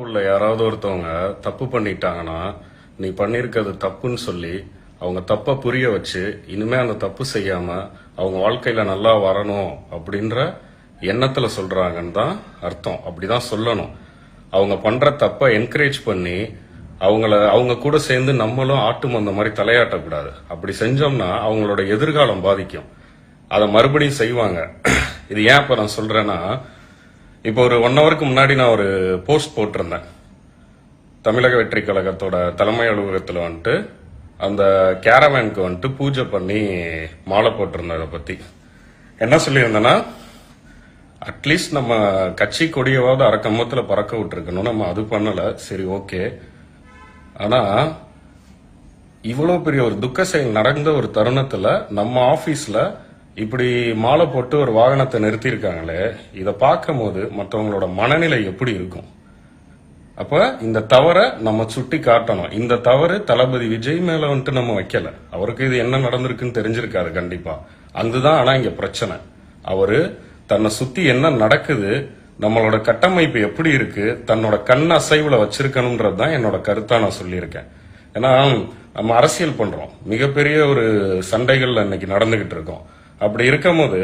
உள்ள யாராவது ஒருத்தவங்க தப்பு பண்ணிட்டாங்கன்னா நீ பண்ணிருக்கிறது தப்புன்னு சொல்லி அவங்க தப்ப புரிய வச்சு இனிமே அந்த தப்பு செய்யாம அவங்க வாழ்க்கையில நல்லா வரணும் அப்படின்ற எண்ணத்துல சொல்றாங்கன்னு தான் அர்த்தம். அப்படிதான் சொல்லணும். அவங்க பண்ற தப்ப என்கரேஜ் பண்ணி அவங்கள அவங்க கூட சேர்ந்து நம்மளும் ஆட்டும் அந்த மாதிரி தலையாட்டக்கூடாது. அப்படி செஞ்சோம்னா அவங்களோட எதிர்காலம் பாதிக்கும். அதை மறுபடியும் செய்வாங்க. இது ஏன் இப்ப நான் சொல்றேன்னா இப்போ ஒரு ஒன் ஹவருக்கு முன்னாடி நான் ஒரு போஸ்ட் போட்டிருந்தேன். தமிழக வெற்றி கழகத்தோட தலைமை அலுவலகத்தில் வந்துட்டு அந்த கேரவேனுக்கு வந்துட்டு பூஜை பண்ணி மாலை போட்டிருந்தேன் அதை பற்றி என்ன சொல்லியிருந்தேன்னா அட்லீஸ்ட் நம்ம கட்சி கொடியவாவது அரக்கமத்துல பறக்க விட்டுருக்கணும். நம்ம அது பண்ணலை. சரி ஓகே ஆனால் இவ்வளோ பெரிய ஒரு துக்க செயல் நடந்த ஒரு தருணத்தில் நம்ம ஆஃபீஸில் இப்படி மாலை போட்டு ஒரு வாகனத்தை நிறுத்தியிருக்காங்களே இதை பார்க்கும்போது மற்றவங்களோட மனநிலை எப்படி இருக்கும்? அப்ப இந்த தவறை நம்ம சுட்டி காட்டணும். இந்த தவறு தளபதி விஜய் மேல வந்துட்டு நம்ம வைக்கல. அவருக்கு இது என்ன நடந்திருக்குன்னு தெரிஞ்சிருக்காரு கண்டிப்பா. அங்குதான் ஆனா இங்க பிரச்சனை. அவரு தன்னை சுத்தி என்ன நடக்குது நம்மளோட கட்டமைப்பு எப்படி இருக்கு தன்னோட கண் அசைவுல வச்சிருக்கணும்ன்றது தான் என்னோட கருத்தா நான் சொல்லியிருக்கேன். ஏன்னா நம்ம அரசியல் பண்றோம். மிகப்பெரிய ஒரு சண்டைகள் இன்னைக்கு நடந்துகிட்டு இருக்கோம். அப்படி இருக்கும்போது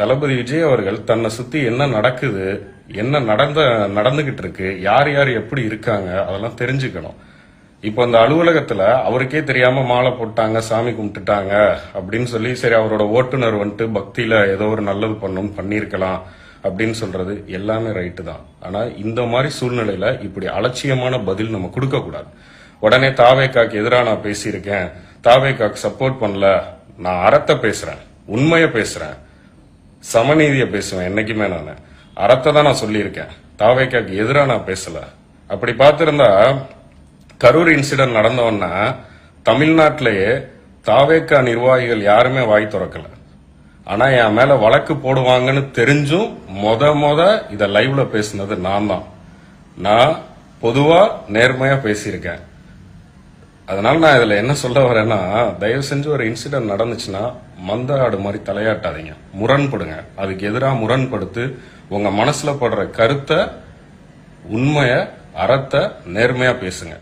தளபதி விஜய் அவர்கள் தன்னை சுத்தி என்ன நடக்குது என்ன நடந்த நடந்துகிட்டு இருக்கு யார் யார் எப்படி இருக்காங்க அதெல்லாம் தெரிஞ்சுக்கணும். இப்போ அந்த அலுவலகத்துல அவருக்கே தெரியாம மாலை போட்டாங்க சாமி கும்பிட்டுட்டாங்க அப்படின்னு சொல்லி சரி அவரோட ஓட்டுநர் வந்துட்டு பக்தியில ஏதோ ஒரு நல்லது பண்ணும் பண்ணியிருக்கலாம் அப்படின்னு சொல்றது எல்லாமே ரைட்டு தான். ஆனா இந்த மாதிரி சூழ்நிலையில இப்படி அலட்சியமான பதில் நம்ம கொடுக்க கூடாது உடனே தாவேக்காக்கு எதிராக நான் பேசியிருக்கேன் தாவேக்காக்கு சப்போர்ட் பண்ணல நான் அறத்தை பேசுறேன். உண்மையை பேசுறேன். சமநீதியை பேசுவேன் என்னைக்குமே நான். அறத்தை தான் நான் சொல்லியிருக்கேன். தாவேக்காக்கு எதிராக நான் பேசல. அப்படி பார்த்திருந்தா கரூர் இன்சிடென்ட் நடந்தவொன்னா தமிழ்நாட்டிலேயே தாவேக்கா நிர்வாகிகள் யாருமே வாய் திறக்கல. ஆனா என் மேல வழக்கு போடுவாங்கன்னு தெரிஞ்சும் மொத மொத இத லைவ்ல பேசினது நான் தான். நான் பொதுவா நேர்மையா பேசியிருக்கேன். அதனால நான் இதுல என்ன சொல்ல வரேன்னா தயவு செஞ்சு ஒரு இன்சிடென்ட் நடந்துச்சுன்னா மந்த ஆடு மாதிரி தலையாட்டாதீங்க. முரண்படுங்க அதுக்கு எதிராக முரண்படுத்து உங்க மனசுல படுற கருத்தை உண்மைய அறத்தை நேர்மையா பேசுங்க.